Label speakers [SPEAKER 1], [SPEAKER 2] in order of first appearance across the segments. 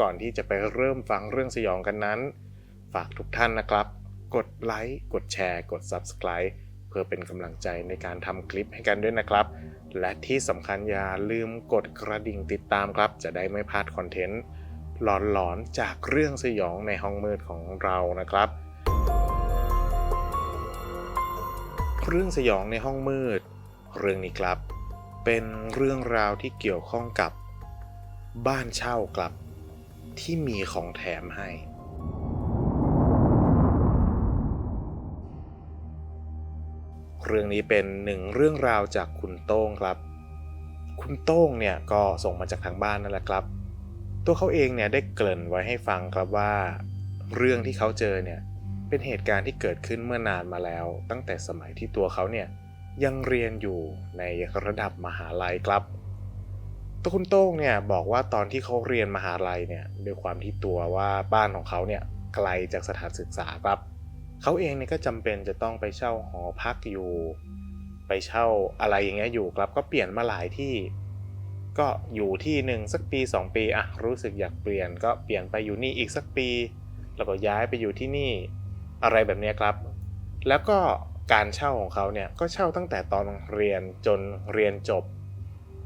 [SPEAKER 1] ก่อนที่จะไปเริ่มฟังเรื่องสยองกันนั้น ฝากทุกท่านนะครับ กดไลค์ กดแชร์ กด Subscribe เพื่อเป็นกำลังใจในการทำคลิปให้กันด้วยนะครับ และที่สำคัญอย่าลืมกดกระดิ่งติดตามครับ จะได้ไม่พลาดคอนเทนต์หลอนๆจากเรื่องสยองในห้องมืดของเรานะครับ เรื่องสยองในห้องมืด เรื่องนี้ครับ เป็นเรื่องราวที่เกี่ยวข้องกับบ้านเช่าครับ ที่มีของแถมให้ เรื่องนี้เป็นหนึ่งเรื่องราวจากคุณโต้งครับ คุณโต้งเนี่ยก็ส่งมาจากทางบ้านนั่นแหละครับ ตัวเขาเองเนี่ยได้เกริ่นไว้ให้ฟังครับว่า เรื่องที่เขาเจอเนี่ยเป็นเหตุการณ์ที่เกิดขึ้นเมื่อนานมาแล้ว ตั้งแต่สมัยที่ตัวเขาเนี่ยยังเรียนอยู่ในระดับมหาลัยครับ ตัวคุณโต้งเนี่ยบอกว่าตอนที่เขาเรียนมหาลัยเนี่ยด้วยความที่ตัวว่าบ้านของเขาเนี่ยไกลจากสถานศึกษาครับเขาเองเนี่ยก็จำเป็นจะต้องไปเช่าหอพักอยู่ ไปเช่าอะไรอย่างเงี้ยอยู่ครับ ก็เปลี่ยนมาหลายที่ ก็อยู่ที่หนึ่งสักปี 2 ปีอะรู้สึกอยากเปลี่ยนก็เปลี่ยนไปอยู่นี่อีกสักปี แล้วก็ย้ายไปอยู่ที่นี่อะไรแบบเนี้ยครับ แล้วก็การเช่าของเขาเนี่ยก็เช่าตั้งแต่ตอนเรียนจนเรียนจบ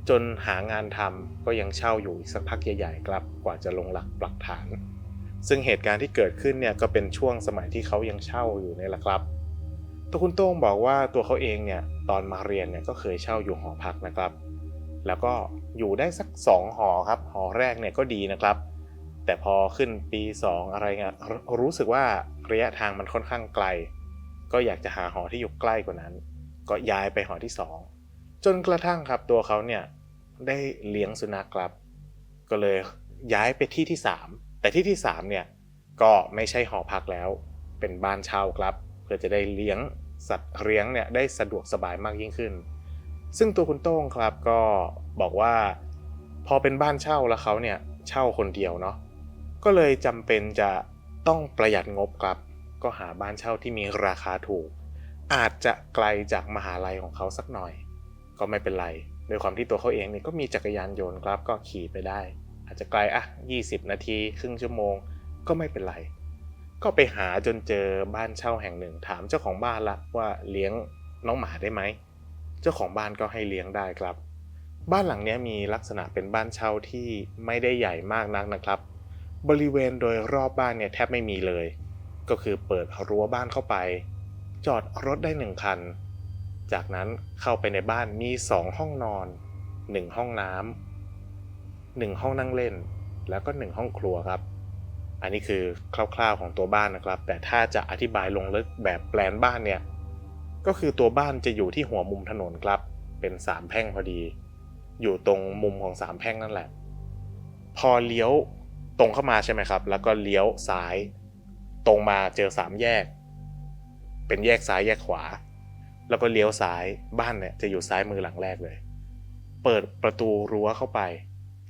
[SPEAKER 1] จนหางานทำก็ยังเช่าอยู่อีกสักพักใหญ่ๆครับกว่าจะลงหลักปักฐาน ซึ่งเหตุการณ์ที่เกิดขึ้นเนี่ยก็เป็นช่วงสมัยที่เขายังเช่าอยู่นี่แหละครับตัวคุณโต้งบอกว่าตัวเขาเองเนี่ยตอนมาเรียนเนี่ยก็เคยเช่าอยู่หอพักนะครับ แล้วก็อยู่ได้สัก 2 หอครับ หอแรกเนี่ยก็ดีนะครับ แต่พอขึ้นปี 2 อะไรเงี้ยรรู้สึกว่าระยะทางมันค่อนข้างไกล ก็อยากจะหาหอที่อยู่ใกล้กว่านั้น ก็ย้ายไปหอที่ 2 จนกระทั่งครับตัวเขาเนี่ยได้เลี้ยงสุนัขครับ ก็เลยย้ายไปที่ที่ 3 แต่ที่ที่3เนี่ยก็ไม่ใช่หอพักแล้ว เป็นบ้านเช่าครับ เพื่อจะได้เลี้ยงสัตว์เลี้ยงเนี่ยได้สะดวกสบายมากยิ่งขึ้น ซึ่งตัวคุณโต้งครับก็บอกว่า พอเป็นบ้านเช่าแล้วเขาเนี่ยเช่าคนเดียวเนาะก็เลยจำเป็นจะต้องประหยัดงบครับ ก็หาบ้านเช่าที่มีราคาถูก อาจจะไกลจากมหาลัยของเขาสักหน่อย ก็ไม่เป็นไรด้วยความที่ตัวเขาเองเนี่ยก็มีจักรยานยนต์ครับก็ขี่ไปได้ อาจจะไกลอะ 20 นาทีครึ่งชั่วโมงก็ไม่เป็นไร ก็ไปหาจนเจอบ้านเช่าแห่งหนึ่งถามเจ้าของบ้านละว่าเลี้ยงน้องหมาได้ไหม เจ้าของบ้านก็ให้เลี้ยงได้ครับ บ้านหลังนี้มีลักษณะเป็นบ้านเช่าที่ไม่ได้ใหญ่มากนักนะครับ บริเวณโดยรอบบ้านเนี่ยแทบไม่มีเลย ก็คือเปิดรั้วบ้านเข้าไป จอดรถได้หนึ่งคัน จากนั้นเข้าไปในบ้านมีสองห้องนอนหนึ่งห้องน้ำหนึ่งห้องนั่งเล่น แล้วก็หนึ่งห้องครัวครับ อันนี้คือคร่าวๆของตัวบ้านนะครับ แต่ถ้าจะอธิบายลงลึกแบบแปลนบ้านเนี่ย ก็คือตัวบ้านจะอยู่ที่หัวมุมถนนครับ เป็นสามแพร่งพอดี อยู่ตรงมุมของสามแพร่งนั่นแหละ พอเลี้ยวตรงเข้ามาใช่ไหมครับ แล้วก็เลี้ยวซ้าย ตรงมาเจอสามแยก เป็นแยกซ้ายแยกขวา แล้วก็เลี้ยวซ้ายบ้านเนี่ยจะอยู่ซ้ายมือหลังแรกเลย เปิดประตูรั้วเข้าไป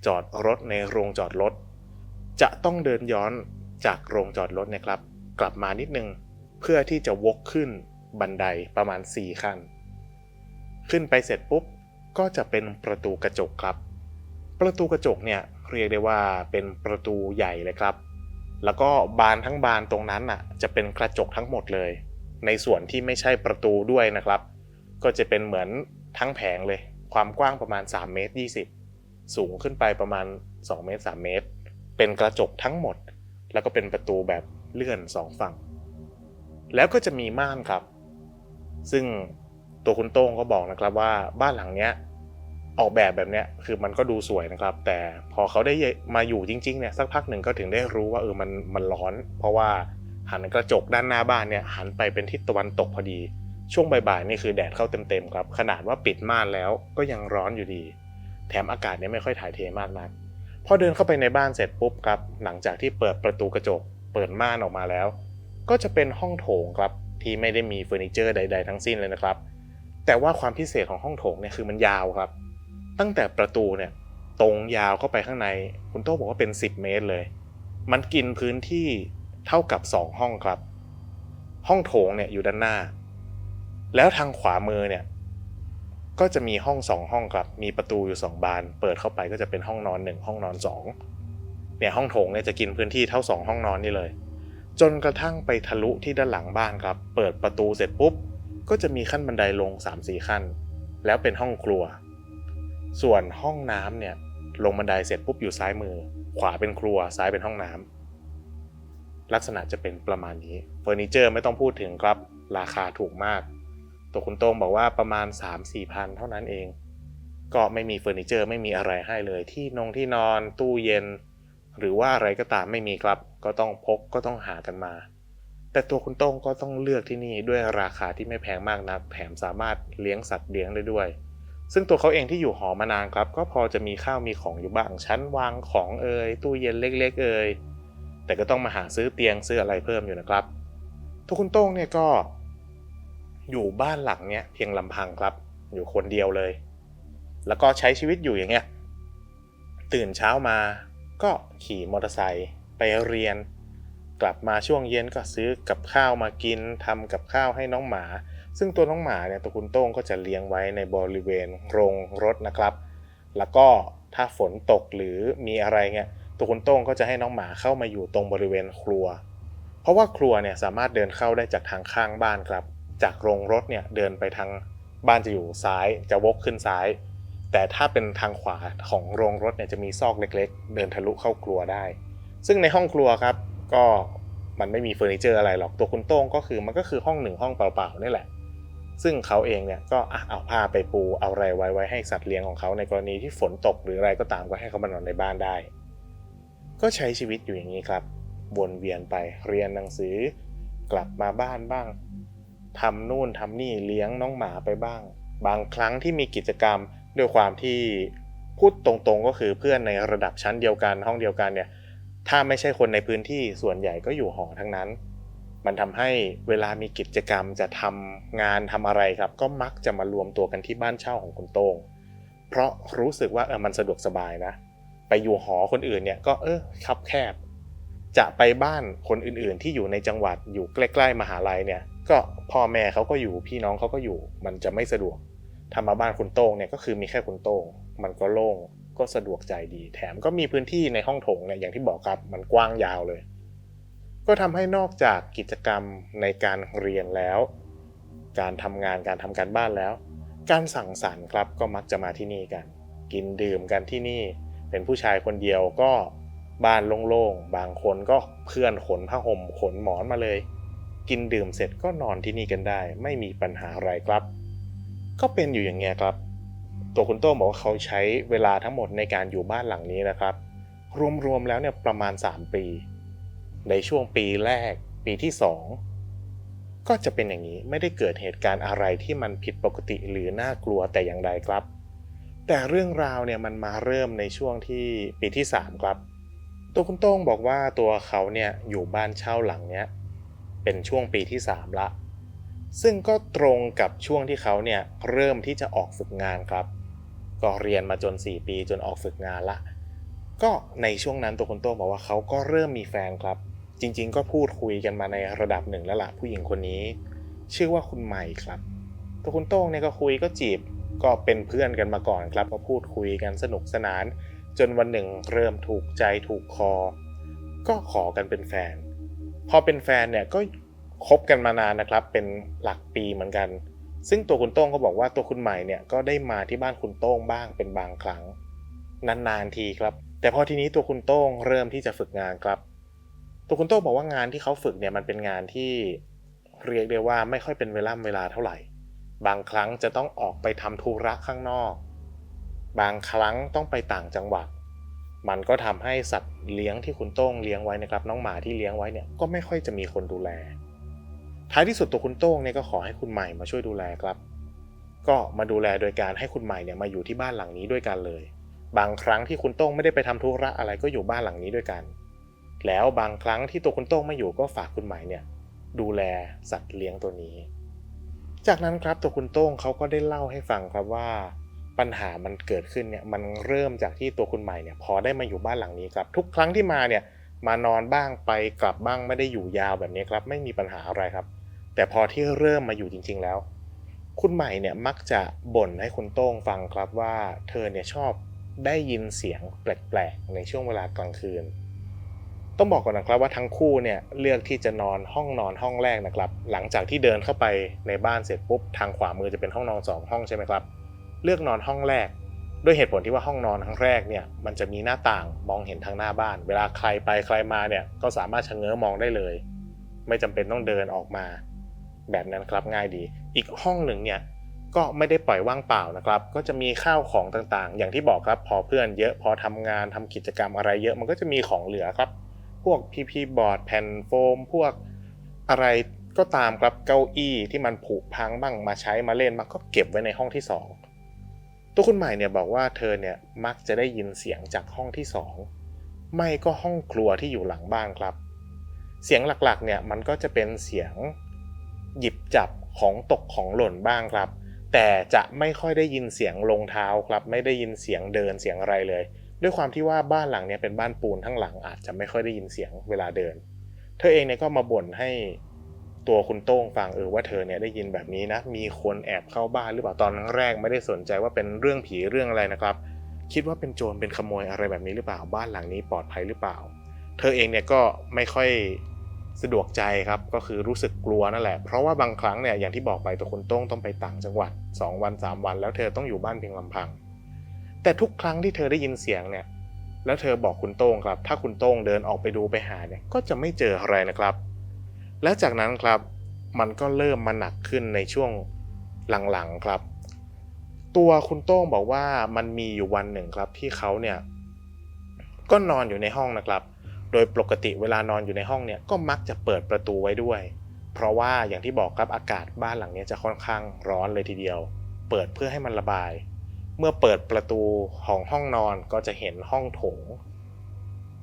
[SPEAKER 1] จอดรถในโรงจอดรถ จะต้องเดินย้อนจากโรงจอดรถเนะครับ กลับมานิดนึง เพื่อที่จะวกขึ้นบันไดประมาณ 4 ขั้น ขึ้นไปเสร็จปุ๊บ ก็จะเป็นประตูกระจกครับ ประตูกระจกเนี่ยเรียกได้ว่าเป็นประตูใหญ่เลยครับ แล้วก็บานทั้งบานตรงนั้นน่ะจะเป็นกระจกทั้งหมดเลย ในส่วนที่ไม่ใช่ประตูด้วยนะครับ ก็จะเป็นเหมือนทั้งแผงเลย ความกว้างประมาณ3เมตร20 สูงขึ้นไปประมาณ2เมตร3เมตร เป็นกระจกทั้งหมด แล้วก็เป็นประตูแบบเลื่อนสองฝั่ง แล้วก็จะมีม่านครับ ซึ่งตัวคุณโต้งก็บอกนะครับว่าบ้านหลังเนี้ยออกแบบแบบเนี้ยคือมันก็ดูสวยนะครับ แต่พอเขาได้มาอยู่จริงๆเนี่ยสักพักหนึ่งก็ถึงได้รู้ว่าเออมันมันร้อน เพราะว่า หันกระจกด้านหน้าบ้านเนี่ยหันไปเป็นทิศตะวันตกพอดี ช่วงบ่ายๆนี่คือแดดเข้าเต็มๆครับ ขนาดว่าปิดม่านแล้วก็ยังร้อนอยู่ดี แถมอากาศเนี่ยไม่ค่อยถ่ายเทมากนักพอเดินเข้าไปในบ้านเสร็จปุ๊บครับ หลังจากที่เปิดประตูกระจก เปิดม่านออกมาแล้ว ก็จะเป็นห้องโถงครับที่ไม่ได้มีเฟอร์นิเจอร์ใด ๆ ทั้งสิ้นเลยนะครับ แต่ว่าความพิเศษของห้องโถงเนี่ยคือมันยาวครับ ตั้งแต่ประตูเนี่ยตรงยาวเข้าไปข้างใน คุณโต้บอกว่าเป็น 10 เมตรเลย มันกินพื้นที่ เท่ากับ 2 ห้องครับ ห้องโถงเนี่ยอยู่ด้านหน้า แล้วทางขวามือเนี่ยก็จะมีห้องสองห้องครับ มีประตูอยู่2บาน เปิดเข้าไปก็จะเป็นห้องนอน1ห้องนอน2ในเนี่ยห้องโถงเนี่ยจะกินพื้นที่เท่าสองห้องนอนนี่เลย จนกระทั่งไปทะลุที่ด้านหลังบ้านครับ เปิดประตูเสร็จปุ๊บ ก็จะมีขั้นบันไดลง3-4ขั้น แล้วเป็นห้องครัว ส่วนห้องน้ำเนี่ยลงบันไดเสร็จปุ๊บอยู่ซ้ายมือ ขวาเป็นครัวซ้ายเป็นห้องน้ำ ลักษณะจะเป็นประมาณนี้เฟอร์นิเจอร์ไม่ต้องพูดถึงครับราคาถูกมาก ตัวคุณโต้งบอกว่าประมาณ 3-4พันเท่านั้นเอง ก็ไม่มีเฟอร์นิเจอร์ไม่มีอะไรให้เลย ที่นงที่นอนตู้เย็น หรือว่าอะไรก็ตามไม่มีครับ ก็ต้องพกก็ต้องหากันมา แต่ตัวคุณโต้งก็ต้องเลือกที่นี่ด้วยราคาที่ไม่แพงมากนัก แถมสามารถเลี้ยงสัตว์เลี้ยงได้ด้วย ซึ่งตัวเขาเองที่อยู่หอมานานครับ ก็พอจะมีข้าวมีของอยู่บ้างชั้นวางของเอ่ยตู้เย็นเล็ก ๆ เอ่ย แต่ก็ต้องมาหาซื้อเตียงซื้ออะไรเพิ่มอยู่นะครับตัวคุณโต้งเนี่ยก็ อยู่บ้านหลังเนี่ยเพียงลำพังครับ อยู่คนเดียวเลย แล้วก็ใช้ชีวิตอยู่อย่างเงี้ยตื่นเช้ามาก็ขี่มอเตอร์ไซค์ไปเรียน กลับมาช่วงเย็นก็ซื้อกับข้าวมากินทำกับข้าวให้น้องหมา ซึ่งตัวน้องหมาเนี่ยตัวคุณโต้งก็จะเลี้ยงไว้ในบริเวณโรงรถนะครับ แล้วก็ถ้าฝนตกหรือมีอะไรเงี้ย ตัวคุณโต้งก็จะให้น้องหมาเข้ามาอยู่ตรงบริเวณครัว เพราะว่าครัวเนี่ยสามารถเดินเข้าได้จากทางข้างบ้านครับ จากโรงรถเนี่ยเดินไปทางบ้านจะอยู่ซ้ายจะวกขึ้นซ้าย แต่ถ้าเป็นทางขวาของโรงรถเนี่ยจะมีซอกเล็ก ๆ เดินทะลุเข้าครัวได้ ซึ่งในห้องครัวครับ ก็มันไม่มีเฟอร์นิเจอร์อะไรหรอกตัวคุณโต้งก็คือมันก็คือห้องหนึ่งห้องเปล่าๆนี่แหละ ซึ่งเขาเองเนี่ยก็เอาผ้าไปปูเอาอะไรไว้ไว้ให้สัตว์เลี้ยงของเขาในกรณีที่ฝนตกหรืออะไรก็ตามก็ให้เขามานอนในบ้านได้ ก็ใช้ชีวิตอยู่อย่างนี้ครับ วนเวียนไปเรียนหนังสือ กลับมาบ้านบ้างทำนู่นทำนี่เลี้ยงน้องหมาไปบ้าง บางครั้งที่มีกิจกรรมด้วยความที่พูดตรงๆก็คือเพื่อนในระดับชั้นเดียวกันห้องเดียวกันเนี่ยถ้าไม่ใช่คนในพื้นที่ส่วนใหญ่ก็อยู่หอทั้งนั้น มันทำให้เวลามีกิจกรรมจะทำงานทำอะไรครับ ก็มักจะมารวมตัวกันที่บ้านเช่าของคุณโต้งเพราะรู้สึกว่าเออมันสะดวกสบายนะ ไปอยู่หอคนอื่นเนี่ยก็เออคับแคบ จะไปบ้านคนอื่นๆ ที่อยู่ในจังหวัดอยู่ใกล้ๆมหาลัยเนี่ย ก็พ่อแม่เขาก็อยู่พี่น้องเขาก็อยู่ มันจะไม่สะดวกทำมาบ้านคุณโต้งเนี่ยก็คือมีแค่คุณโต้งมันก็โล่งก็สะดวกใจดี แถมก็มีพื้นที่ในห้องโถงเนี่ยอย่างที่บอกครับมันกว้างยาวเลย ก็ทำให้นอกจากกิจกรรมในการเรียนแล้ว การทำงานการทำการบ้านแล้ว การสั่งสรรค์ครับก็มักจะมาที่นี่กัน กินดื่มกันที่นี่ เป็นผู้ชายคนเดียวก็บ้านโล่งๆ บางคนก็เพื่อนขนผ้าห่มขนหมอนมาเลย กินดื่มเสร็จก็นอนที่นี่กันได้ ไม่มีปัญหาอะไรครับ ก็เป็นอยู่อย่างเงี้ยครับ ตัวคุณโต้งบอกว่าเขาใช้เวลาทั้งหมดในการอยู่บ้านหลังนี้นะครับ รวมๆแล้วเนี่ยประมาณ 3 ปี ในช่วงปีแรก ปีที่ 2 ก็จะเป็นอย่างนี้ไม่ได้เกิดเหตุการณ์อะไรที่มันผิดปกติหรือน่ากลัวแต่อย่างใดครับ แต่เรื่องราวเนี่ยมันมาเริ่มในช่วงที่ปีที่ 3 ครับ ตัวคุณโต้งบอกว่าตัวเขาเนี่ยอยู่บ้านเช่าหลังเนี้ยเป็นช่วงปีที่ 3 ละ ซึ่งก็ตรงกับช่วงที่เขาเนี่ยเริ่มที่จะออกฝึกงานครับ ก็เรียนมาจน 4 ปีจนออกฝึกงานละ ก็ในช่วงนั้นตัวคุณโต้งบอกว่าเขาก็เริ่มมีแฟนครับ จริงๆ ก็พูดคุยกันมาในระดับหนึ่งแล้วล่ะผู้หญิงคนนี้ ชื่อว่าคุณใหม่ครับ ตัวคุณโต้งเนี่ยก็คุยก็จีบ ก็เป็นเพื่อนกันมาก่อนครับก็พูดคุยกันสนุกสนาน จนวันหนึ่งเริ่มถูกใจถูกคอ ก็ขอกันเป็นแฟน พอเป็นแฟนเนี่ยก็คบกันมานานนะครับ เป็นหลักปีเหมือนกัน ซึ่งตัวคุณโต้งก็บอกว่าตัวคุณใหม่เนี่ยก็ได้มาที่บ้านคุณโต้งบ้างเป็นบางครั้ง นานๆทีครับ แต่พอทีนี้ตัวคุณโต้งเริ่มที่จะฝึกงานครับ ตัวคุณโต้งบอกว่างานที่เขาฝึกเนี่ยมันเป็นงานที่เรียกได้ว่าไม่ค่อยเป็นเวลาเวลาเท่าไหร่ บางครั้งจะต้องออกไปทำธุระข้างนอก บางครั้งต้องไปต่างจังหวัด มันก็ทำให้สัตว์เลี้ยงที่คุณโต้งเลี้ยงไว้นะครับ น้องหมาที่เลี้ยงไว้เนี่ยก็ไม่ค่อยจะมีคนดูแล ท้ายที่สุดตัวคุณโต้งเนี่ยก็ขอให้คุณใหม่มาช่วยดูแลครับ ก็มาดูแลโดยการให้คุณใหม่เนี่ยมาอยู่ที่บ้านหลังนี้ด้วยกันเลย บางครั้งที่คุณโต้งไม่ได้ไปทำธุระอะไรก็อยู่บ้านหลังนี้ด้วยกัน แล้วบางครั้งที่ตัวคุณโต้งไม่อยู่ก็ฝากคุณใหม่เนี่ยดูแลสัตว์เลี้ยงตัวนี้ จากนั้นครับตัวคุณโต้งเขาก็ได้เล่าให้ฟังครับว่า ปัญหามันเกิดขึ้นเนี่ยมันเริ่มจากที่ตัวคุณใหม่เนี่ยพอได้มาอยู่บ้านหลังนี้ครับ ทุกครั้งที่มาเนี่ยมานอนบ้างไปกลับบ้างไม่ได้อยู่ยาวแบบนี้ครับ ไม่มีปัญหาอะไรครับ แต่พอที่เริ่มมาอยู่จริง ๆแล้ว คุณใหม่เนี่ยมักจะบ่นให้คุณโต้งฟังครับว่า เธอเนี่ยชอบได้ยินเสียงแปลกๆในช่วงเวลากลางคืน ต้องบอกก่อนนะครับว่าทั้งคู่เนี่ยเลือกที่จะนอนห้องนอนห้องแรกนะครับ หลังจากที่เดินเข้าไปในบ้านเสร็จปุ๊บทางขวามือจะเป็นห้องนอนสองห้องใช่ไหมครับ เลือกนอนห้องแรก ด้วยเหตุผลที่ว่าห้องนอนครั้งแรกเนี่ยมันจะมีหน้าต่างมองเห็นทางหน้าบ้าน เวลาใครไปใครมาเนี่ยก็สามารถชะเง้อมองได้เลย ไม่จำเป็นต้องเดินออกมา แบบนั้นครับง่ายดี อีกห้องหนึ่งเนี่ยก็ไม่ได้ปล่อยว่างเปล่านะครับ ก็จะมีข้าวของต่างๆ อย่างที่บอกครับพอเพื่อนเยอะพอทำงานทำกิจกรรมอะไรเยอะมันก็จะมีของเหลือครับ พวกพีพีบอร์ดแผ่นโฟม พวกอะไรก็ตามครับเก้าอี้ที่มันผุพังบ้างมาใช้มาเล่นมันก็เก็บไว้ในห้องที่สองตัวคุณใหม่เนี่ยบอกว่าเธอเนี่ยมักจะได้ยินเสียงจากห้องที่สองไม่ก็ห้องครัวที่อยู่หลังบ้านครับ เสียงหลักๆเนี่ยมันก็จะเป็นเสียงหยิบจับของตกของหล่นบ้างครับ แต่จะไม่ค่อยได้ยินเสียงลงเท้าครับ ไม่ได้ยินเสียงเดินเสียงอะไรเลย ด้วยความที่ว่าบ้านหลังเนี่ยเป็นบ้านปูนทั้งหลังอาจจะไม่ค่อยได้ยินเสียงเวลาเดิน เธอเองเนี่ยก็มาบ่นให้ตัวคุณโต้งฟังเออว่าเธอเนี่ยได้ยินแบบนี้นะ มีคนแอบเข้าบ้านหรือเปล่าตอนแรกไม่ได้สนใจว่าเป็นเรื่องผีเรื่องอะไรนะครับ คิดว่าเป็นโจรเป็นขโมยอะไรแบบนี้หรือเปล่าบ้านหลังนี้ปลอดภัยหรือเปล่า เธอเองเนี่ยก็ไม่ค่อยสะดวกใจครับก็คือรู้สึกกลัวนั่นแหละ เพราะว่าบางครั้งเนี่ยอย่างที่บอกไปตัวคุณโต้งต้องไปต่างจังหวัด 2 วัน 3 วัน แล้วเธอต้องอยู่บ้านเพียงลำพัง แต่ทุกครั้งที่เธอได้ยินเสียงเนี่ย แล้วเธอบอกคุณโต้งครับ ถ้าคุณโต้งเดินออกไปดูไปหาเนี่ย ก็จะไม่เจออะไรนะครับ และจากนั้นครับ มันก็เริ่มมาหนักขึ้นในช่วงหลังๆครับ ตัวคุณโต้งบอกว่ามันมีอยู่วันหนึ่งครับที่เขาเนี่ยก็นอนอยู่ในห้องนะครับ โดยปกติเวลานอนอยู่ในห้องเนี่ยก็มักจะเปิดประตูไว้ด้วย เพราะว่าอย่างที่บอกครับอากาศบ้านหลังนี้จะค่อนข้างร้อนเลยทีเดียว เปิดเพื่อให้มันระบาย เมื่อเปิดประตูของห้องนอนก็จะเห็นห้องโถง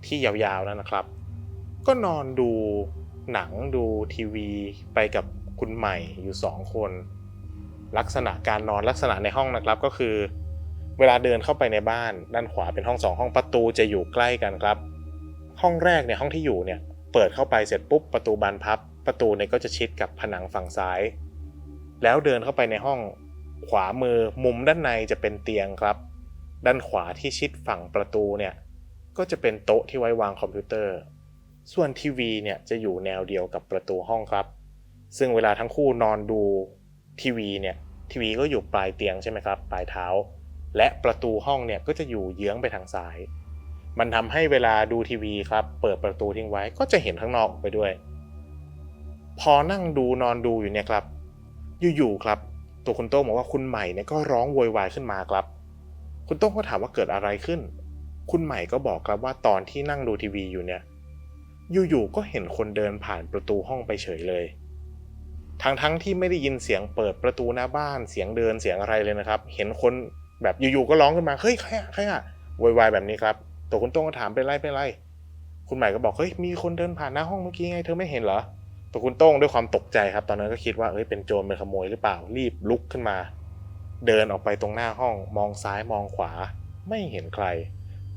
[SPEAKER 1] ที่ยาวๆนั่นนะครับ ก็นอนดูหนังดูทีวีไปกับคุณใหม่อยู่สองคน ลักษณะการนอนลักษณะในห้องนะครับก็คือ เวลาเดินเข้าไปในบ้าน ด้านขวาเป็นห้องสองห้องประตูจะอยู่ใกล้กันครับ ห้องแรกเนี่ยห้องที่อยู่เนี่ยเปิดเข้าไปเสร็จปุ๊บประตูบานพับ ประตูเนี่ยก็จะชิดกับผนังฝั่งซ้าย แล้วเดินเข้าไปในห้อง ขวามือมุมด้านในจะเป็นเตียงครับ ด้านขวาที่ชิดฝั่งประตูเนี่ยก็จะเป็นโต๊ะที่ไว้วางคอมพิวเตอร์ ส่วนทีวีเนี่ยจะอยู่แนวเดียวกับประตูห้องครับ ซึ่งเวลาทั้งคู่นอนดูทีวีเนี่ยทีวีก็อยู่ปลายเตียงใช่ไหมครับปลายเท้า และประตูห้องเนี่ยก็จะอยู่เยื้องไปทางซ้าย มันทำให้เวลาดูทีวีครับ เปิดประตูทิ้งไว้ก็จะเห็นข้างนอกออกไปด้วย พอนั่งดูนอนดูอยู่เนี่ยครับ อยู่ๆครับ ตัวคุณโต้งบอกว่าคุณใหม่เนี่ยก็ร้องโวยวายขึ้นมาครับ คุณโต้งก็ถามว่าเกิดอะไรขึ้น คุณใหม่ก็บอกครับว่าตอนที่นั่งดูทีวีอยู่เนี่ย อยู่ๆก็เห็นคนเดินผ่านประตูห้องไปเฉยเลย ทั้งๆที่ไม่ได้ยินเสียงเปิดประตูหน้าบ้านเสียงเดินเสียงอะไรเลยนะครับ เห็นคนแบบอยู่ๆก็ร้องขึ้นมาเฮ้ยใครอะใครอะโวยวายแบบนี้ครับตัวคุณโต้งก็ถามเป็นไรเป็นไร คุณใหม่ก็บอกเฮ้ยมีคนเดินผ่านหน้าห้องเมื่อกี้ไงเธอไม่เห็นเหรอ ตัวคุณโต้งด้วยความตกใจครับ ตอนนั้นก็คิดว่าเอ้ยเป็นโจรเป็นขโมยหรือเปล่ารีบลุกขึ้นมา เดินออกไปตรงหน้าห้อง มองซ้ายมองขวา ไม่เห็นใคร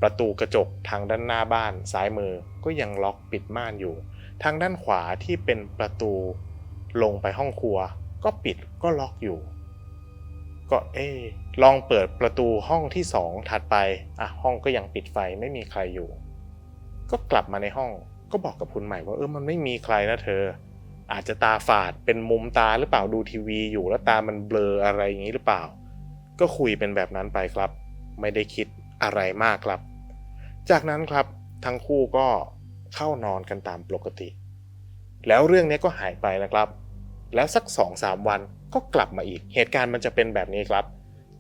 [SPEAKER 1] ประตูกระจกทางด้านหน้าบ้าน ซ้ายมือก็ยังล็อกปิดม่านอยู่ ทางด้านขวาที่เป็นประตูลงไปห้องครัว ก็ปิดก็ล็อกอยู่ ก็เอ๊ลองเปิดประตูห้องที่สองถัดไปอะห้องก็ยังปิดไฟไม่มีใครอยู่ ก็กลับมาในห้องก็บอกกับคุณใหม่ว่าเออมันไม่มีใครนะเธอ อาจจะตาฝาดเป็นมุมตาหรือเปล่าดูทีวีอยู่แล้วตามันเบลออะไรอย่างนี้หรือเปล่า ก็คุยเป็นแบบนั้นไปครับ ไม่ได้คิดอะไรมากครับ จากนั้นครับทั้งคู่ก็เข้านอนกันตามปกติ แล้วเรื่องนี้ก็หายไปนะครับ แล้วสัก2อสามวันก็กลับมาอีก เหตุการณ์มันจะเป็นแบบนี้ครับ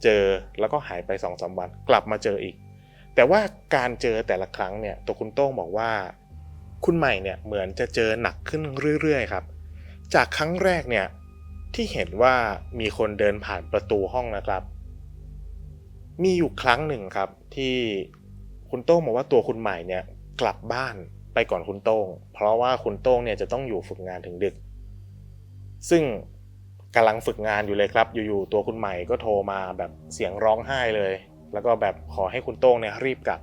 [SPEAKER 1] เจอแล้วก็หายไป2อสาวัน กลับมาเจออีก แต่ว่าการเจอแต่ละครั้งเนี่ยตัวคุณโต้งบอกว่า คุณใหม่เนี่ยเหมือนจะเจอหนักขึ้นเรื่อยๆครับ จากครั้งแรกเนี่ยที่เห็นว่ามีคนเดินผ่านประตูห้องนะครับ มีอยู่ครั้งหนึ่งครับ ที่คุณโต้งบอกว่าตัวคุณใหม่เนี่ยกลับบ้านไปก่อนคุณโต้ง เพราะว่าคุณโต้งเนี่ยจะต้องอยู่ฝึกงานถึงดึก ซึ่งกำลังฝึกงานอยู่เลยครับ อยู่ๆตัวคุณใหม่ก็โทรมาแบบเสียงร้องไห้เลย แล้วก็แบบขอให้คุณโต้งเนี่ยรีบกลับ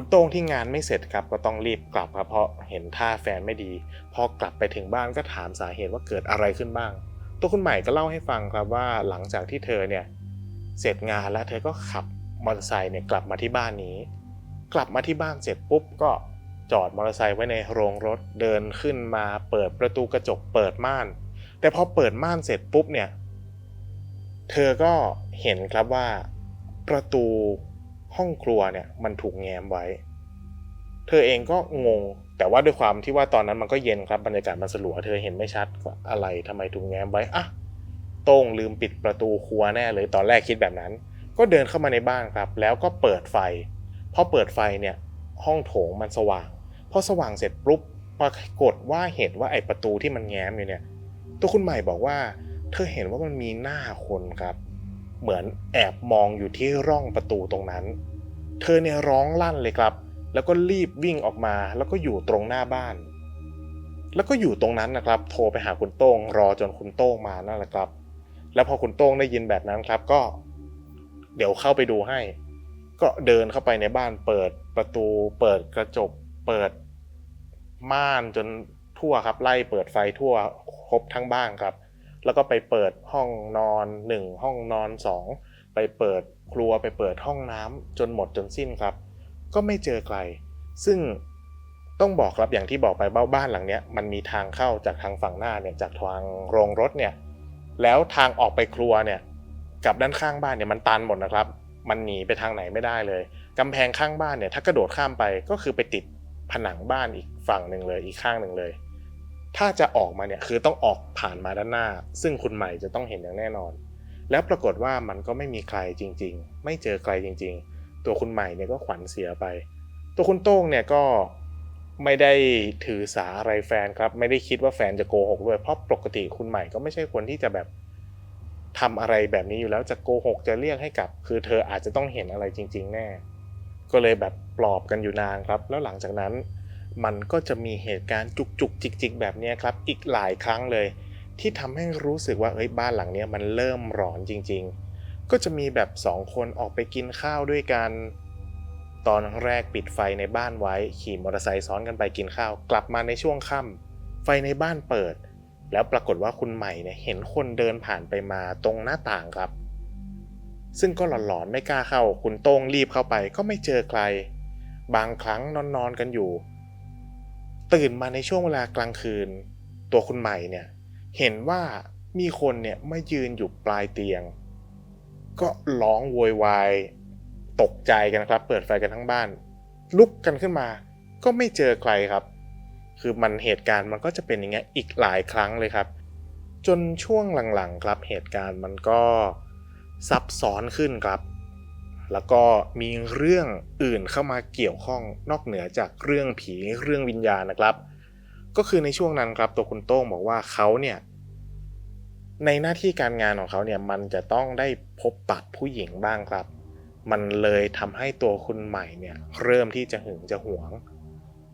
[SPEAKER 1] คุณโต้งที่งานไม่เสร็จครับก็ต้องรีบกลับครับเพราะเห็นท่าแฟนไม่ดี พอกลับไปถึงบ้านก็ถามสาเหตุว่าเกิดอะไรขึ้นบ้าง ตัวคุณใหม่ก็เล่าให้ฟังครับว่าหลังจากที่เธอเนี่ยเสร็จงานแล้วเธอก็ขับมอเตอร์ไซค์เนี่ยกลับมาที่บ้านนี้ กลับมาที่บ้านเสร็จปุ๊บก็จอดมอเตอร์ไซค์ไว้ในโรงรถเดินขึ้นมาเปิดประตูกระจกเปิดม่าน แต่พอเปิดม่านเสร็จปุ๊บเนี่ย เธอก็เห็นครับว่าประตู ห้องครัวเนี่ยมันถูกแง้มไว้ เธอเองก็งง แต่ว่าด้วยความที่ว่าตอนนั้นมันก็เย็นครับบรรยากาศมันสลัว เธอเห็นไม่ชัดว่าอะไรทำไมถูกแง้มไว้อะโต้งลืมปิดประตูครัวแน่เลยตอนแรกคิดแบบนั้น ก็เดินเข้ามาในบ้านครับ แล้วก็เปิดไฟพอเปิดไฟเนี่ย ห้องโถงมันสว่างพอสว่างเสร็จปุ๊บปรากฏว่าเห็นว่าไอประตูที่มันแง้มอยู่เนี่ย ตัวคุณใหม่บอกว่า เธอเห็นว่ามันมีหน้าคนครับ เหมือนแอบมองอยู่ที่ร่องประตูตรงนั้น เธอเนี่ยร้องลั่นเลยครับ แล้วก็รีบวิ่งออกมา แล้วก็อยู่ตรงหน้าบ้าน แล้วก็อยู่ตรงนั้นนะครับ โทรไปหาคุณโต้งรอจนคุณโต้งมานั่นแหละครับ แล้วพอคุณโต้งได้ยินแบบนั้นครับก็ เดี๋ยวเข้าไปดูให้ ก็เดินเข้าไปในบ้านเปิดประตู เปิดกระจก เปิดม่านจนทั่วครับ ไล่เปิดไฟทั่วครบทั้งบ้านครับ แล้วก็ไปเปิดห้องนอนหนึ่งห้องนอนสองไปเปิดครัวไปเปิดห้องน้ำจนหมดจนสิ้นครับ ก็ไม่เจอใคร ซึ่งต้องบอกครับอย่างที่บอกไปบ้าบ้านหลังเนี้ยมันมีทางเข้าจากทางฝั่งหน้าเนี่ยจากทางโรงรถเนี่ยแล้วทางออกไปครัวเนี่ยกับด้านข้างบ้านเนี่ยมันตันหมดนะครับ มันหนีไปทางไหนไม่ได้เลยกำแพงข้างบ้านเนี่ยถ้ากระโดดข้ามไปก็คือไปติดผนังบ้านอีกฝั่งหนึ่งเลยอีกข้างหนึ่งเลย ถ้าจะออกมาเนี่ยคือต้องออกผ่านมาด้านหน้า ซึ่งคุณใหม่จะต้องเห็นอย่างแน่นอน แล้วปรากฏว่ามันก็ไม่มีใครจริง ๆ ไม่เจอใครจริง ๆ ตัวคุณใหม่เนี่ยก็ขวัญเสียไป ตัวคุณโต้งเนี่ยก็ไม่ได้ถือสาอะไรแฟนครับ ไม่ได้คิดว่าแฟนจะโกหกด้วยเพราะปกติคุณใหม่ก็ไม่ใช่คนที่จะแบบทำอะไรแบบนี้อยู่แล้วจะโกหกจะเรียกให้กลับ คือเธออาจจะต้องเห็นอะไรจริง ๆ แน่ ก็เลยแบบปลอบกันอยู่นานครับ แล้วหลังจากนั้น มันก็จะมีเหตุการณ์จุกจุกจิกจิกแบบนี้ครับ อีกหลายครั้งเลย ที่ทำให้รู้สึกว่าเอ้ยบ้านหลังนี้มันเริ่มหลอนจริง ๆ ก็จะมีแบบสองคนออกไปกินข้าวด้วยกัน ตอนแรกปิดไฟในบ้านไว้ ขี่มอเตอร์ไซค์ซ้อนกันไปกินข้าว กลับมาในช่วงค่ำไฟในบ้านเปิด แล้วปรากฏว่าคุณใหม่เนี่ยเห็นคนเดินผ่านไปมาตรงหน้าต่างครับ ซึ่งก็หลอนๆไม่กล้าเข้า คุณโต้งรีบเข้าไปก็ไม่เจอใคร บางครั้งนอนๆกันอยู่ ตื่นมาในช่วงเวลากลางคืน ตัวคุณใหม่เนี่ย เห็นว่ามีคนเนี่ยมายืนอยู่ปลายเตียง ก็ร้องโวยวายตกใจกันครับ เปิดไฟกันทั้งบ้าน ลุกกันขึ้นมา ก็ไม่เจอใครครับ คือมันเหตุการณ์มันก็จะเป็นอย่างเงี้ยอีกหลายครั้งเลยครับ จนช่วงหลังๆครับเหตุการณ์มันก็ซับซ้อนขึ้นครับ แล้วก็มีเรื่องอื่นเข้ามาเกี่ยวข้องนอกเหนือจากเรื่องผีเรื่องวิญญาณนะครับ ก็คือในช่วงนั้นครับตัวคุณโต้งบอกว่าเขาเนี่ยในหน้าที่การงานของเขาเนี่ยมันจะต้องได้พบปะผู้หญิงบ้างครับ มันเลยทำให้ตัวคุณใหม่เนี่ยเริ่มที่จะหึงจะหวง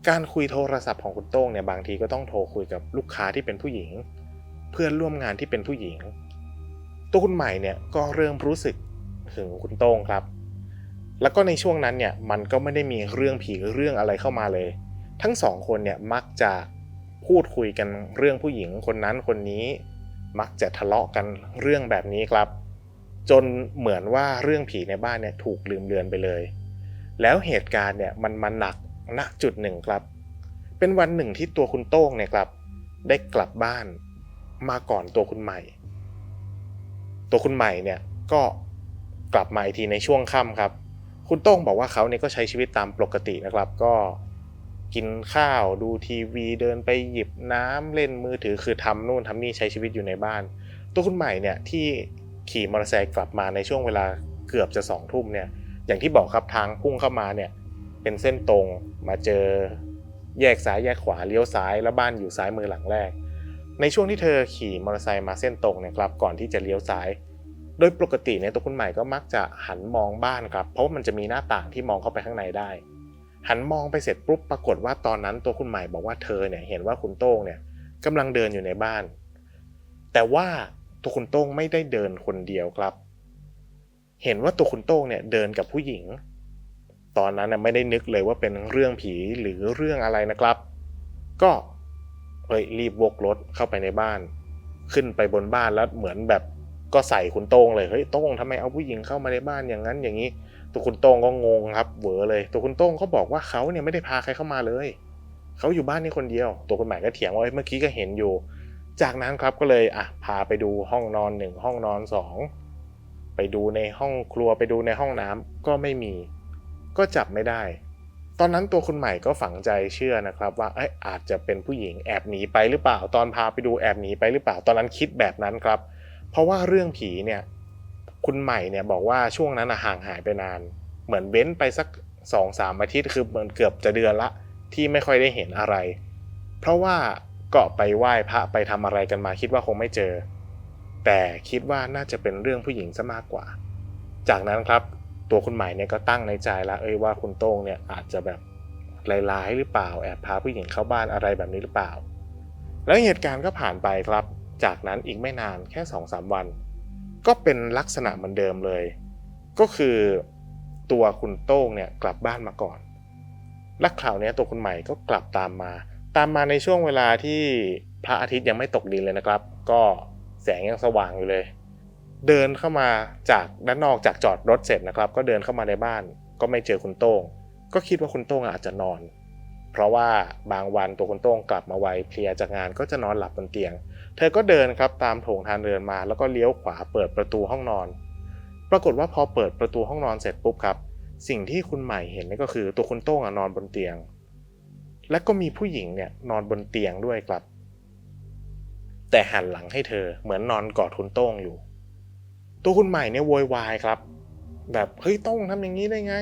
[SPEAKER 1] การคุยโทรศัพท์ของคุณโต้งเนี่ยบางทีก็ต้องโทรคุยกับลูกค้าที่เป็นผู้หญิง เพื่อนร่วมงานที่เป็นผู้หญิง ตัวคุณใหม่เนี่ยก็เริ่มรู้สึกหึงคุณโต้งครับ แล้วก็ในช่วงนั้นเนี่ยมันก็ไม่ได้มีเรื่องผีเรื่องอะไรเข้ามาเลย ทั้งสองคนเนี่ยมักจะพูดคุยกันเรื่องผู้หญิงคนนั้นคนนี้ มักจะทะเลาะกันเรื่องแบบนี้ครับ จนเหมือนว่าเรื่องผีในบ้านเนี่ยถูกลืมเลือนไปเลย แล้วเหตุการณ์เนี่ยมันมาหนักณจุดหนึ่งครับ เป็นวันหนึ่งที่ตัวคุณโต้งเนี่ยครับ ได้กลับบ้านมาก่อนตัวคุณใหม่ ตัวคุณใหม่เนี่ยก็กลับมาอีกทีในช่วงค่ำครับ คุณโต้งบอกว่าเขาเนี่ยก็ใช้ชีวิตตามปกตินะครับ ก็กินข้าวดูทีวีเดินไปหยิบน้ำเล่นมือถือคือทำนู่นทำนี่ใช้ชีวิตอยู่ในบ้าน ตัวคุณใหม่เนี่ยที่ขี่มอเตอร์ไซค์กลับมาในช่วงเวลาเกือบจะสองทุ่มเนี่ย อย่างที่บอกครับทางพุ่งเข้ามาเนี่ยเป็นเส้นตรงมาเจอแยกซ้ายแยกขวาเลี้ยวซ้ายแล้วบ้านอยู่ซ้ายมือหลังแรก ในช่วงที่เธอขี่มอเตอร์ไซค์มาเส้นตรงเนี่ยครับก่อนที่จะเลี้ยวซ้าย โดยปกติเนี่ยตัวคุณใหม่ก็มักจะหันมองบ้านครับ เพราะว่ามันจะมีหน้าต่างที่มองเข้าไปข้างในได้ หันมองไปเสร็จปุ๊บปรากฏว่าตอนนั้นตัวคุณใหม่บอกว่าเธอเนี่ยเห็นว่าคุณโต้งเนี่ยกำลังเดินอยู่ในบ้าน แต่ว่าตัวคุณโต้งไม่ได้เดินคนเดียวครับ เห็นว่าตัวคุณโต้งเนี่ยเดินกับผู้หญิง ตอนนั้นน่ไม่ได้นึกเลยว่าเป็นเรื่องผีหรือเรื่องอะไรนะครับ ก็เอ้ยรีบวกรถเข้าไปในบ้าน ขึ้นไปบนบ้านแล้วเหมือนแบบ ก็ใส่คุณโต้งเลยเฮ้ยโต้งทำไมเอาผู้หญิงเข้ามาในบ้านอย่างนั้นอย่างนี้ ตัวคุณโต้งก็งงครับเหวอเลย ตัวคุณโต้งก็บอกว่าเขาเนี่ยไม่ได้พาใครเข้ามาเลยเขาอยู่บ้านนี่คนเดียว ตัวคุณใหม่ก็เถียงว่าเอ้ยเมื่อกี้ก็เห็นอยู่ จากนั้นครับก็เลยอะพาไปดูห้องนอนหนึ่งห้องนอนสองไปดูในห้องครัวไปดูในห้องน้ำก็ไม่มี ก็จับไม่ได้ ตอนนั้นตัวคุณใหม่ก็ฝังใจเชื่อนะครับ ว่าเอ้อาจจะเป็นผู้หญิงแอบหนีไปหรือเปล่า ตอนพาไปดูแอบหนีไปหรือเปล่า ตอนนั้นคิดแบบนั้นครับ เพราะว่าเรื่องผีเนี่ยคุณใหม่เนี่ยบอกว่าช่วงนั้นอะห่างหายไปนาน เหมือนเว้นไปสักสองสามอาทิตย์คือเหมือนเกือบจะเดือนละที่ไม่ค่อยได้เห็นอะไร เพราะว่าเกาะไปไหว้พระไปทำอะไรกันมาคิดว่าคงไม่เจอ แต่คิดว่าน่าจะเป็นเรื่องผู้หญิงซะมากกว่า จากนั้นครับตัวคุณใหม่เนี่ยก็ตั้งในใจล้วเอ้ยว่าคุณโต้งเนี่ยอาจจะแบบลายๆหรือเปล่าแอบพาผู้หญิงเข้าบ้านอะไรแบบนี้หรือเปล่า แล้วเหตุการณ์ก็ผ่านไปครับ จากนั้นอีกไม่นานแค่สองสามวัน ก็เป็นลักษณะเหมือนเดิมเลย ก็คือตัวคุณโต้งเนี่ยกลับบ้านมาก่อนและคราวนี้ตัวคุณใหม่ก็กลับตามมา ตามมาในช่วงเวลาที่พระอาทิตย์ยังไม่ตกดินเลยนะครับ ก็แสงยังสว่างอยู่เลย เดินเข้ามาจากด้านนอกจากจอดรถเสร็จนะครับ ก็เดินเข้ามาในบ้าน ก็ไม่เจอคุณโต้ง ก็คิดว่าคุณโต้งอาจจะนอน เพราะว่าบางวันตัวคุณโต้งกลับมาไวเพลียจากงานก็จะนอนหลับบนเตียง เธอก็เดินครับตามโถงทางเดินมา แล้วก็เลี้ยวขวาเปิดประตูห้องนอน ปรากฏว่าพอเปิดประตูห้องนอนเสร็จปุ๊บครับสิ่งที่คุณใหม่เห็นนี่ก็คือตัวคุณโต้งอนอนบนเตียง และก็มีผู้หญิงเนี่ยนอนบนเตียงด้วยครับ แต่หันหลังให้เธอเหมือนนอนกอดคุณโต้งอยู่ ตัวคุณใหม่เนี่ยโวยวายครับ แบบเฮ้ยโต้งทำอย่างนี้ได้ไง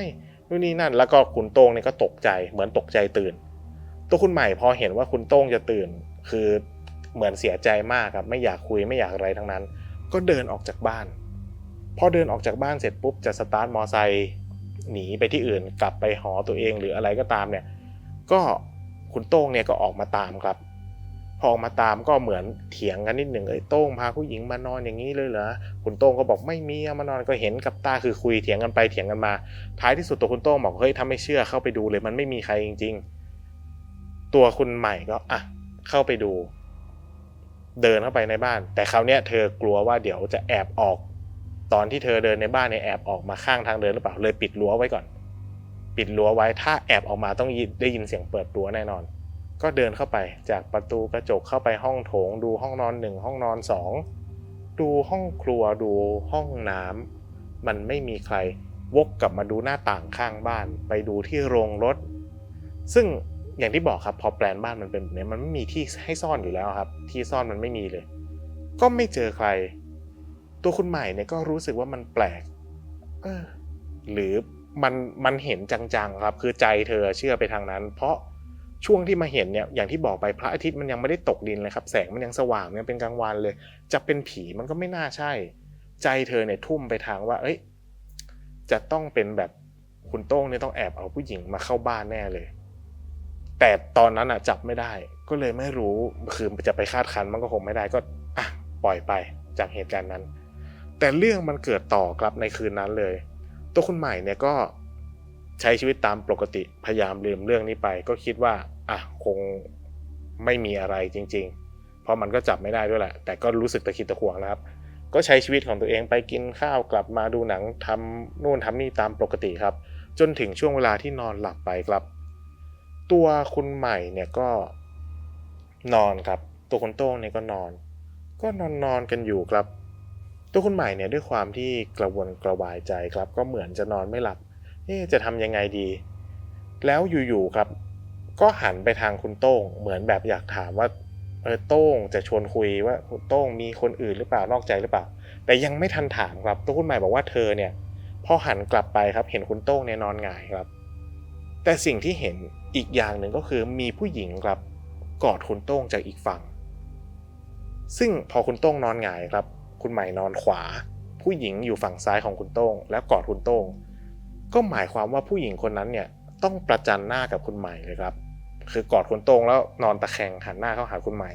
[SPEAKER 1] นู่นนี่นั่นแล้วก็คุณโต้งเนี่ยก็ตกใจเหมือนตกใจตื่น ตัวคุณใหม่พอเห็นว่าคุณโต้งจะตื่น คือเหมือนเสียใจมากครับ ไม่อยากคุยไม่อยากอะไรทั้งนั้น ก็เดินออกจากบ้าน พอเดินออกจากบ้านเสร็จปุ๊บจะสตาร์ทมอไซค์หนีไปที่อื่น กลับไปหอตัวเองหรืออะไรก็ตามเนี่ย ก็คุณโต้งเนี่ยก็ออกมาตามครับ พอออกมาตามก็เหมือนเถียงกันนิดหนึ่งเอ้ยโต้งพาผู้หญิงมานอนอย่างนี้เลยเหรอคุณโต้งก็บอกไม่มีมานอนก็เห็นกับตาคือคุยเถียงกันไปเถียงกันมา ท้ายที่สุดตัวคุณโต้งบอกเฮ้ยถ้าไม่เชื่อเข้าไปดูเลยมันไม่มีใครจริง ๆ ตัวคุณใหม่ก็อะเข้าไปดู เดินเข้าไปในบ้าน แต่คราวเนี้ยเธอกลัวว่าเดี๋ยวจะแอบออก ตอนที่เธอเดินในบ้านเนี่ยแอบออกมาข้างทางเดินหรือเปล่าเลยปิดรั้วไว้ก่อน ปิดรั้วไว้ถ้าแอบออกมาต้องได้ยินเสียงเปิดรั้วแน่นอน ก็เดินเข้าไปจากประตูกระจกเข้าไปห้องโถง ดูห้องนอนหนึ่งห้องนอนสองดูห้องครัวดูห้องน้ำมันไม่มีใครวกกลับมาดูหน้าต่างข้างบ้าน ไปดูที่โรงรถ ซึ่ง อย่างที่บอกครับพอแปลนบ้านมันเป็นแบบนี้มันไม่มีที่ให้ซ่อนอยู่แล้วครับ ที่ซ่อนมันไม่มีเลย ก็ไม่เจอใคร ตัวคุณใหม่เนี่ยก็รู้สึกว่ามันแปลก เออ หรือมันมันเห็นจังๆครับ คือใจเธอเชื่อไปทางนั้น เพราะช่วงที่มาเห็นเนี่ยอย่างที่บอกไปพระอาทิตย์มันยังไม่ได้ตกดินเลยครับแสงมันยังสว่างยังเป็นกลางวันเลย จะเป็นผีมันก็ไม่น่าใช่ ใจเธอเนี่ยทุ่มไปทางว่า เอ้ย จะต้องเป็นแบบคุณโต้งเนี่ยต้องแอบเอาผู้หญิงมาเข้าบ้านแน่เลย แต่ตอนนั้นอะจับไม่ได้ ก็เลยไม่รู้คือจะไปคาดคันมันก็คงไม่ได้ก็อะปล่อยไปจากเหตุการณ์นั้น แต่เรื่องมันเกิดต่อครับในคืนนั้นเลย ตัวคุณใหม่เนี่ยก็ใช้ชีวิตตามปกติพยายามลืมเรื่องนี้ไป ก็คิดว่าอะคงไม่มีอะไรจริง ๆ เพราะมันก็จับไม่ได้ด้วยแหละ แต่ก็รู้สึกตะคิดตะขวงนะครับ ก็ใช้ชีวิตของตัวเองไปกินข้าวกลับมาดูหนังทำนู่นทำนี่ตามปกติครับ จนถึงช่วงเวลาที่นอนหลับไปครับ ตัวคุณใหม่เนี่ยก็นอนครับ ตัวคุณโต้งเนี่ยก็นอน ก็นอนนอนกันอยู่ครับ ตัวคุณใหม่เนี่ยด้วยความที่กระวนกระวายใจครับ ก็เหมือนจะนอนไม่หลับเอ๊จะทำยังไงดี แล้วอยู่ๆครับ ก็หันไปทางคุณโต้ง เหมือนแบบอยากถามว่าเออโต้งจะชวนคุยว่าคุณโต้งมีคนอื่นหรือเปล่านอกใจหรือเปล่า แต่ยังไม่ทันถามครับ ตัวคุณใหม่บอกว่าเธอเนี่ยพอหันกลับไปครับ เห็นคุณโต้งเนี่ยนอนหงายครับ แต่สิ่งที่เห็น อีกอย่างหนึ่งก็คือมีผู้หญิงครับกอดคุณโต้งจากอีกฝั่ง ซึ่งพอคุณโต้งนอนหงายครับ คุณใหม่นอนขวา ผู้หญิงอยู่ฝั่งซ้ายของคุณโต้ง แล้วกอดคุณโต้ง ก็หมายความว่าผู้หญิงคนนั้นเนี่ยต้องประจันหน้ากับคุณใหม่เลยครับ คือกอดคุณโต้งแล้วนอนตะแคงหันหน้าเข้าหาคุณใหม่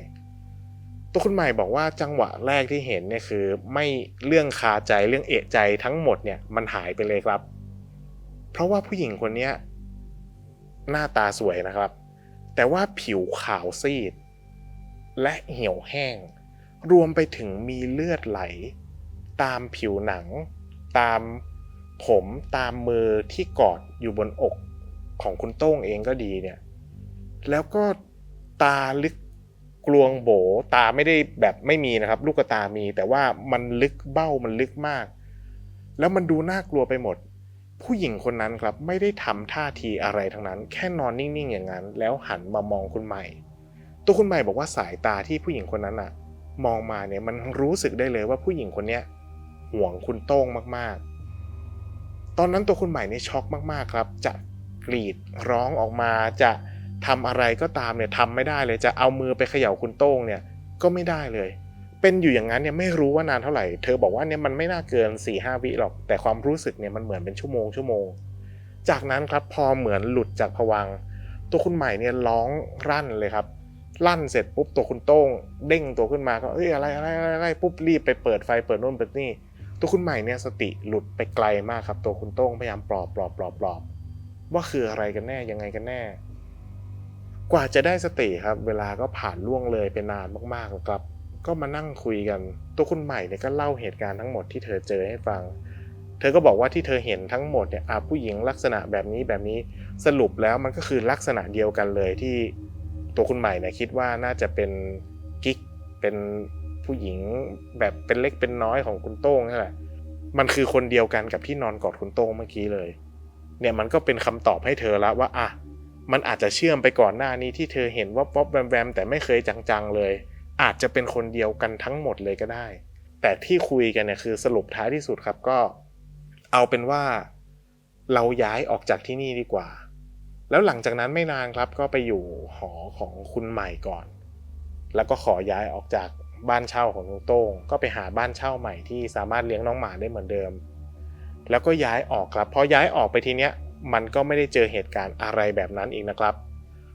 [SPEAKER 1] ตัวคุณใหม่บอกว่าจังหวะแรกที่เห็นเนี่ยคือ ไม่เรื่องคาใจเรื่องเอะใจทั้งหมดเนี่ยมันหายไปเลยครับ เพราะว่าผู้หญิงคนนี้ หน้าตาสวยนะครับ แต่ว่าผิวขาวซีด และเหี่ยวแห้ง รวมไปถึงมีเลือดไหล ตามผิวหนัง ตามผมตามมือที่กอดอยู่บนอกของคุณโต้งเองก็ดีเนี่ย แล้วก็ตาลึกกลวงโบ ตาไม่ได้แบบไม่มีนะครับ ลูกตามี แต่ว่ามันลึกเบ้ามันลึกมาก แล้วมันดูน่ากลัวไปหมด ผู้หญิงคนนั้นครับไม่ได้ทำท่าทีอะไรทั้งนั้น แค่นอนนิ่งๆอย่างนั้น แล้วหันมามองคุณใหม่ ตัวคุณใหม่บอกว่าสายตาที่ผู้หญิงคนนั้นอะมองมาเนี่ยมันรู้สึกได้เลยว่าผู้หญิงคนเนี้ยห่วงคุณโต้งมากๆ ตอนนั้นตัวคุณใหม่เนี่ยช็อกมากๆครับ จะกรีดร้องออกมาจะทำอะไรก็ตามเนี่ยทำไม่ได้เลยจะเอามือไปเขย่าคุณโต้งเนี่ยก็ไม่ได้เลย เป็นอยู่อย่างนั้นเนี่ยไม่รู้ว่านานเท่าไหร่ เธอบอกว่าเนี่ยมันไม่น่าเกิน4ี่ห้าวิหรอก แต่ความรู้สึกเนี่ยมันเหมือนเป็นชั่วโมงชั่วโมง จากนั้นครับพอเหมือนหลุดจากผวังตัวคุณใหม่เนี่ยร้องรั่นเลยครับ ลั่นเสร็จปุ๊บตัวคุณโต้งเด้งตัวขึ้นมาก็เอ้ยอะไรอะไรอะไรอะไรปุ๊บรีบไปเปิดไฟเปิดโน่นเปิดนี่ ตัวคุณใหม่เนี่ยสติหลุดไปไกลมากครับ ตัวคุณโต้งพยายามปลอบปลอบปลอบปลอบว่าคืออะไรกันแน่ยังไงกันแน่ กว่าจะได้สติครับ เวลาก็ผ่านล่วงเลยไปนานมากๆแล้วครับ ก็มานั่งคุยกันตัวคุณใหม่เนี่ยก็เล่าเหตุการณ์ทั้งหมดที่เธอเจอให้ฟัง เธอก็บอกว่าที่เธอเห็นทั้งหมดเนี่ยอะผู้หญิงลักษณะแบบนี้แบบนี้สรุปแล้วมันก็คือลักษณะเดียวกันเลยที่ตัวคุณใหม่เนี่ยคิดว่าน่าจะเป็นกิ๊กเป็นผู้หญิงแบบเป็นเล็กเป็นน้อยของคุณโต้งนั่นแหละมันคือคนเดียวกันกับที่นอนกอดคุณโต้งเมื่อกี้เลย เนี่ยมันก็เป็นคำตอบให้เธอล้วว่าอะมันอาจจะเชื่อมไปก่อนหน้านี้ที่เธอเห็นว่าป๊อปแวมแวมแต่ไม่เคยจังๆเลย อาจจะเป็นคนเดียวกันทั้งหมดเลยก็ได้ แต่ที่คุยกันเนี่ยคือสรุปท้ายที่สุดครับก็ เอาเป็นว่าเราย้ายออกจากที่นี่ดีกว่า แล้วหลังจากนั้นไม่นานครับก็ไปอยู่หอของคุณใหม่ก่อน แล้วก็ขอย้ายออกจากบ้านเช่าของลุงโต้งก็ไปหาบ้านเช่าใหม่ที่สามารถเลี้ยงน้องหมาได้เหมือนเดิม แล้วก็ย้ายออกครับพอย้ายออกไปทีเนี้ยมันก็ไม่ได้เจอเหตุการณ์อะไรแบบนั้นอีกนะครับ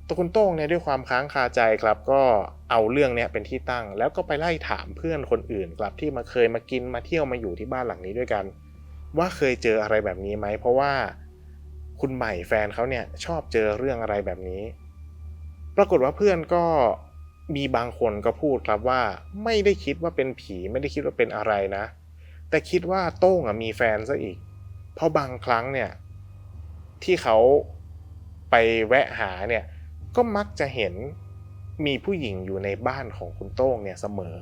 [SPEAKER 1] ตัวคุณโต้งเนี่ยด้วยความค้างคาใจครับก็เอาเรื่องเนี้ยเป็นที่ตั้ง แล้วก็ไปไล่ถามเพื่อนคนอื่นครับที่มาเคยมากินมาเที่ยวมาอยู่ที่บ้านหลังนี้ด้วยกัน ว่าเคยเจออะไรแบบนี้ไหมเพราะว่าคุณใหม่แฟนเขาเนี่ยชอบเจอเรื่องอะไรแบบนี้ ปรากฏว่าเพื่อนก็มีบางคนก็พูดครับว่าไม่ได้คิดว่าเป็นผีไม่ได้คิดว่าเป็นอะไรนะ แต่คิดว่าโต้งอะมีแฟนซะอีก เพราะบางครั้งเนี่ยที่เขาไปแวะหาเนี่ย ก็มักจะเห็นมีผู้หญิงอยู่ในบ้านของคุณโต้งเนี่ยเสมอ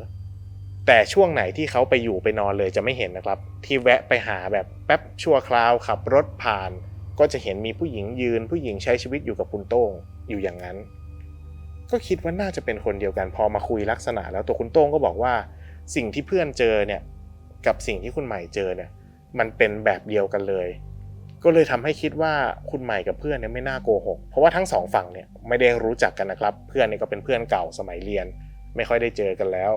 [SPEAKER 1] แต่ช่วงไหนที่เขาไปอยู่ไปนอนเลยจะไม่เห็นนะครับ ที่แวะไปหาแบบแป๊บชั่วคราวขับรถผ่าน ก็จะเห็นมีผู้หญิงยืน ผู้หญิงใช้ชีวิตอยู่กับคุณโต้งอยู่อย่างนั้น ก็คิดว่าน่าจะเป็นคนเดียวกันพอมาคุยลักษณะ แล้วตัวคุณโต้งก็บอกว่า สิ่งที่เพื่อนเจอเนี่ยกับสิ่งที่คุณใหม่เจอเนี่ยมันเป็นแบบเดียวกันเลย ก็เลยทำให้คิดว่าคุณใหม่กับเพื่อนเนี่ยไม่น่าโกหก เพราะว่าทั้งสองฝั่งเนี่ยไม่ได้รู้จักกันนะครับ เพื่อนเนี่ยก็เป็นเพื่อนเก่าสมัยเรียน ไม่ค่อยได้เจอกันแล้ว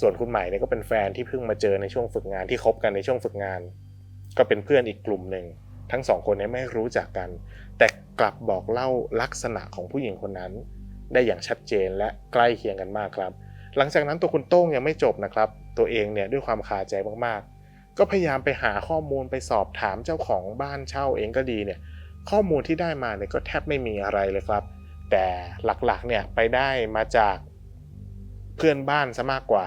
[SPEAKER 1] ส่วนคุณใหม่เนี่ยก็เป็นแฟนที่เพิ่งมาเจอในช่วงฝึกงานที่คบกันในช่วงฝึกงาน ก็เป็นเพื่อนอีกกลุ่มหนึ่ง ทั้งสองคนเนี่ยไม่รู้จักกัน แต่กลับบอกเล่าลักษณะของผู้หญิงคนนั้น ได้อย่างชัดเจนและใกล้เคียงกันมากครับ หลังจากนั้นตัวคุณโต้งยังไม่จบนะครับ ตัวเองเนี่ยด้วยความคาใจมากๆ ก็พยายามไปหาข้อมูลไปสอบถามเจ้าของบ้านเช่าเองก็ดีเนี่ย ข้อมูลที่ได้มาเนี่ยก็แทบไม่มีอะไรเลยครับ แต่หลักๆเนี่ยไปได้มาจากเพื่อนบ้านซะมากกว่า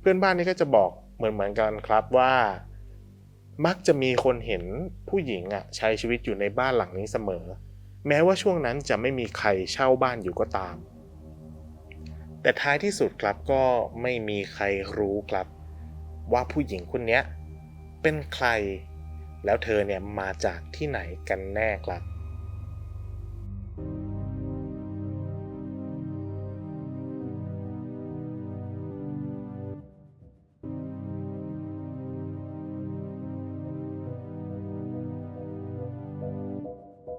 [SPEAKER 1] เพื่อนบ้านนี่ก็จะบอกเหมือนเหมือนกันครับว่า มักจะมีคนเห็นผู้หญิงอะใช้ชีวิตอยู่ในบ้านหลังนี้เสมอ แม้ว่าช่วงนั้นจะไม่มีใครเช่าบ้านอยู่ก็ตาม แต่ท้ายที่สุดครับก็ไม่มีใครรู้ครับ ว่าผู้หญิงคนนี้ เป็นใคร แล้วเธอเนี่ยมาจากที่ไหนกันแน่ครับ